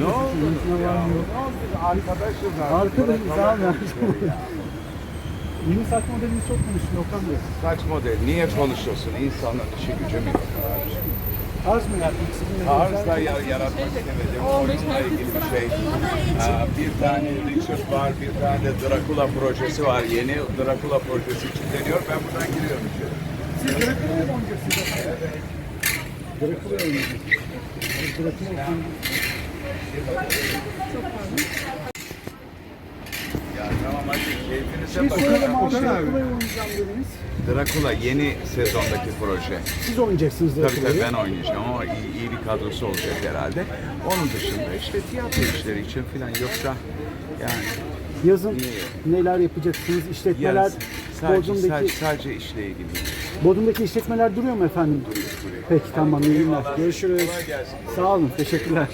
Ne oldu? Ya? Arkadaşız. Arkadaşız abi. Yeni saç modelini çok konuştun Okan Bey. Saç model niye konuşuyorsun? İnsanın işi gücü mü? Tarz mı yapmak istedin? Tarzda ya- yaratmak istemedim. Oyunla ilgili bir şey. Bir tane Richard var, bir tane de Dracula projesi var. Yeni Dracula projesi deniyor. Ben buradan giriyorum içeri. Siz Drakula'ya mı oynayacaksınız efendim? Drakula'ya oynayacaksınız. Drakula Ya tamam hadi keyfinize Şey soralım abi, oynayacağım dediniz. Dracula yeni sezondaki proje. Siz oynayacaksınız Tabii tabii Drakula'yı. ben oynayacağım ama iyi, iyi bir kadrosu olacak herhalde. Onun dışında işte tiyatro işleri için falan yoksa yani Yazın neler yapacaksınız? İşletmeler, yani sadece, sadece, Bodrum'daki, sadece işle ilgili. Bodrum'daki işletmeler duruyor mu efendim? Peki tamam iyi günler. Görüşürüz. Sağ olun. Teşekkürler.